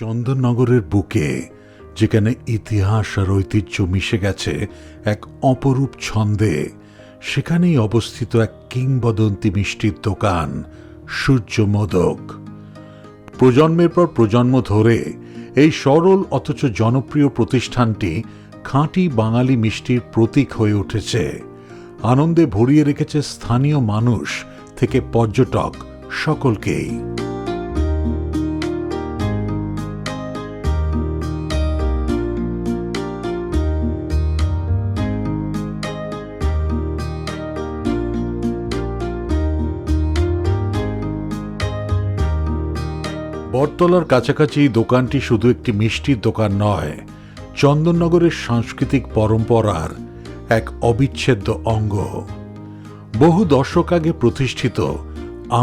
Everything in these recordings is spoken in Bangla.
চন্দননগরের বুকে, যেখানে ইতিহাস আর ঐতিহ্য মিশে গেছে এক অপরূপ ছন্দে, সেখানেই অবস্থিত এক কিংবদন্তি মিষ্টির দোকান সূর্য মোদক প্রজন্মের পর প্রজন্ম ধরে এই সরল অথচ জনপ্রিয় প্রতিষ্ঠানটি খাঁটি বাঙালি মিষ্টির প্রতীক হয়ে উঠেছে। আনন্দে ভরিয়ে রেখেছে স্থানীয় মানুষ থেকে পর্যটক সকলকেই। বটতলার কাছাকাছি দোকানটি শুধু একটি মিষ্টির দোকান নয়, চন্দননগরের সাংস্কৃতিক পরম্পরার এক অবিচ্ছেদ্য অঙ্গ। বহু দশক আগে প্রতিষ্ঠিত,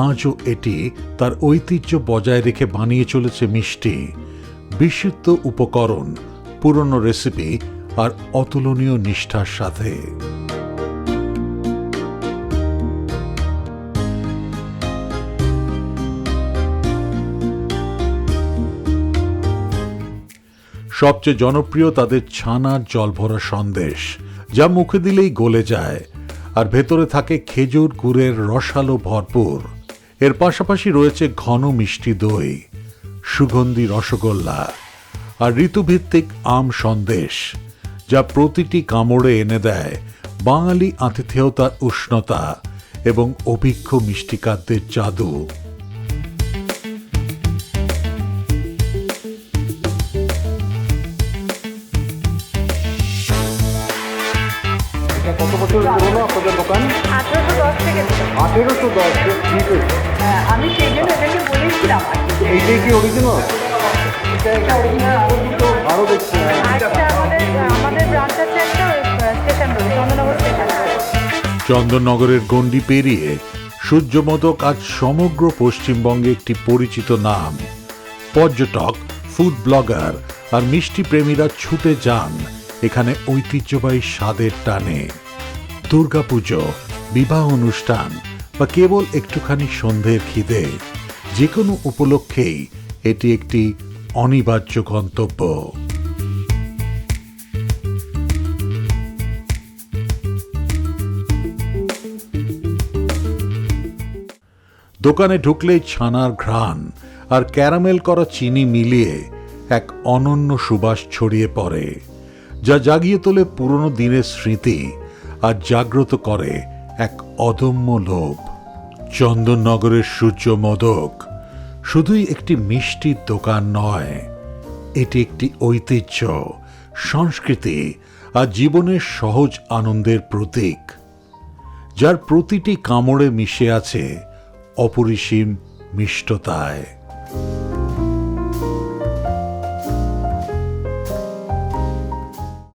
আজও এটি তার ঐতিহ্য বজায় রেখে বানিয়ে চলেছে মিষ্টি, বিশুদ্ধ উপকরণ, পুরনো রেসিপি আর অতুলনীয় নিষ্ঠার সাথে। সবচেয়ে জনপ্রিয় তাদের ছানার জলভরা সন্দেশ, যা মুখে দিলেই গলে যায়, আর ভেতরে থাকে খেজুর গুড়ের রসালো ভরপুর। এর পাশাপাশি রয়েছে ঘন মিষ্টি দই, সুগন্ধি রসগোল্লা, আর ঋতুভিত্তিক আম সন্দেশ, যা প্রতিটি কামড়ে এনে দেয় বাঙালি আতিথেয়তার উষ্ণতা এবং অভিজ্ঞ মিষ্টিকাদ্যের জাদু। বছর পুরনো আপনাদের দোকান আঠারোশো দশ থেকে ছিল। আঠেরোশো দশ ঠিক আছে হ্যাঁ, আমি সেই জন্য এটাকে বলেছিলাম আর কি। এইটাই কি অরিজিনাল এটা original আরও দুটো। আরও দেখছি আমাদের আমাদের ব্রাঞ্চ আছে একটা স্টেশন রোড স্টেশন চন্দননগরের গণ্ডি পেরিয়ে সূর্যমোদক আজ সমগ্র পশ্চিমবঙ্গে একটি পরিচিত নাম পর্যটক ফুড ব্লগার আর মিষ্টি প্রেমীরা ছুটে যান এখানে ঐতিহ্যবাহী স্বাদের টানে দুর্গাপুজো বিবাহ অনুষ্ঠান বা কেবল একটুখানি সন্ধ্যের খিদে যে কোনো উপলক্ষেই এটি একটি অনিবার্য গন্তব্য। দোকানে ঢুকলেই ছানার ঘ্রাণ আর ক্যারামেল করা চিনি মিলিয়ে এক অনন্য সুবাস ছড়িয়ে পড়ে, যা জাগিয়ে তোলে পুরনো দিনের স্মৃতি আর জাগ্রত করে এক অদম্য লোভ। চন্দননগরের সূর্য মোদক শুধুই একটি মিষ্টির দোকান নয়, এটি একটি ঐতিহ্য, সংস্কৃতি আর জীবনের সহজ আনন্দের প্রতীক, যার প্রতিটি কামড়ে মিশে আছে অপরিসীম মিষ্টতায়।